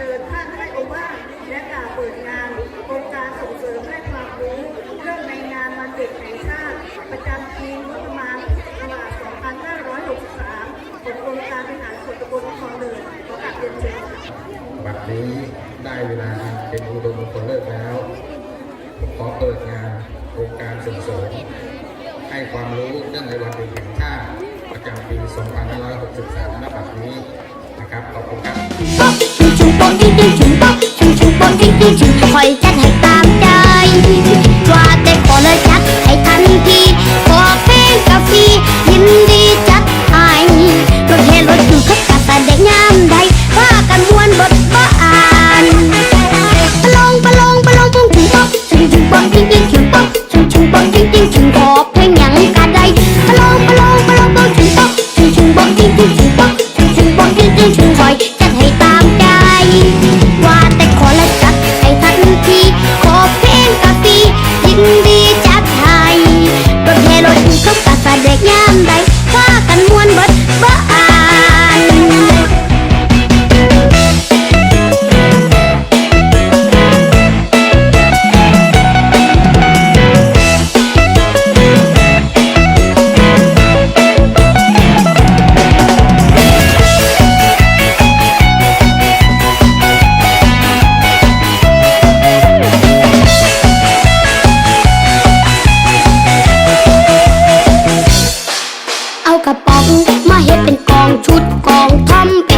เชิญท่านให้โอวาทและกล่าวเปิดงานโครงการส่งเสริมให้ความรู้เรื่องในงานวันเด็กแห่งชาติ ประจำปีงบประมาณตลาด2563ของครงการบริหารส่วนตำบลคลองเดินประกาศเรียนเชิญบัดนี้ได้เวลาเป็นอุดมคนเลิกแล้วผมขอเปิดงานโครงการส่งเสริมให้ความรู้เรื่องในวันเด็กแห่งชาติประจำปี 2563ณบัดนี้นะครับ ขอบคุณครับ ชุบปองดิ้งดิ้งชุบปองชุบชุองดิ้งดิ้งชุบคอย เอากระป๋องมาเฮ็ดเป็นกองชุดกองทำเป็น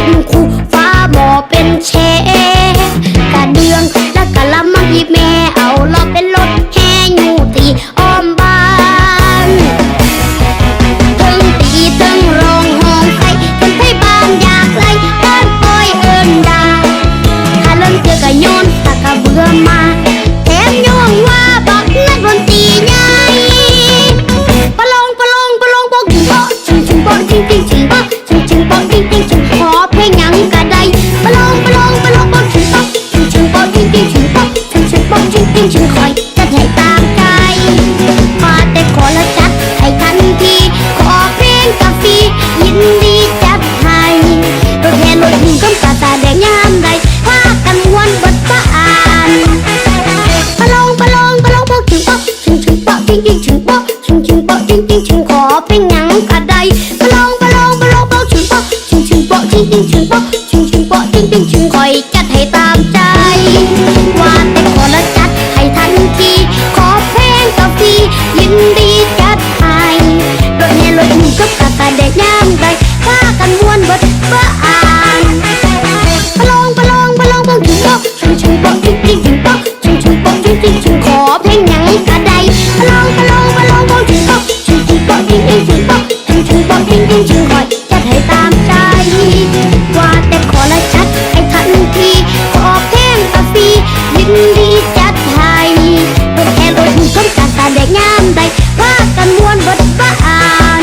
nam đầy hoa cần muôn vất vả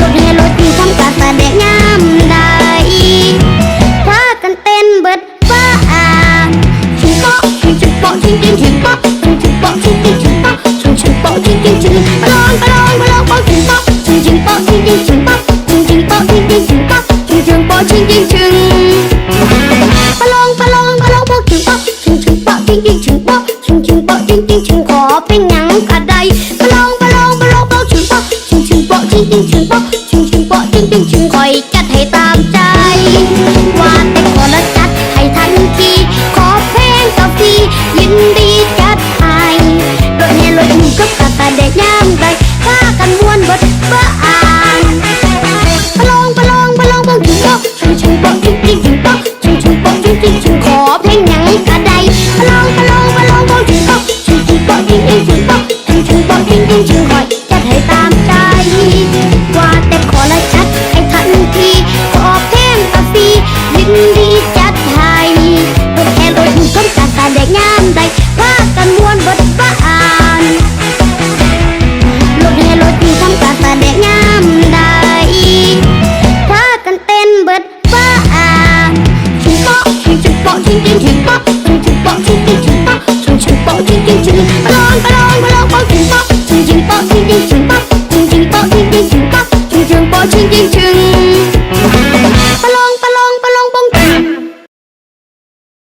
lột hè lột tình thăm cả ta để nam đầy hoa cần tên vất vả chúng có chúng chúng bỏ chúng tin chúng có chúng chúng bỏ chúng tin chúng có chúng chúng bỏ chúng tin chúng có lon có lon có lon có chúng có chúng chúng bỏ chúng tin chúng có chúng chúng bỏ chúng tin chúng có chúng chúng bỏ chúng tin chúng กระไดปลงปลอลงปลองชึงปอกชึงชึงปอกชึงชึงชึงปอกชึงชึงปอกชึงชึงชึงคอยจัดให้ตามใจว่า Chưa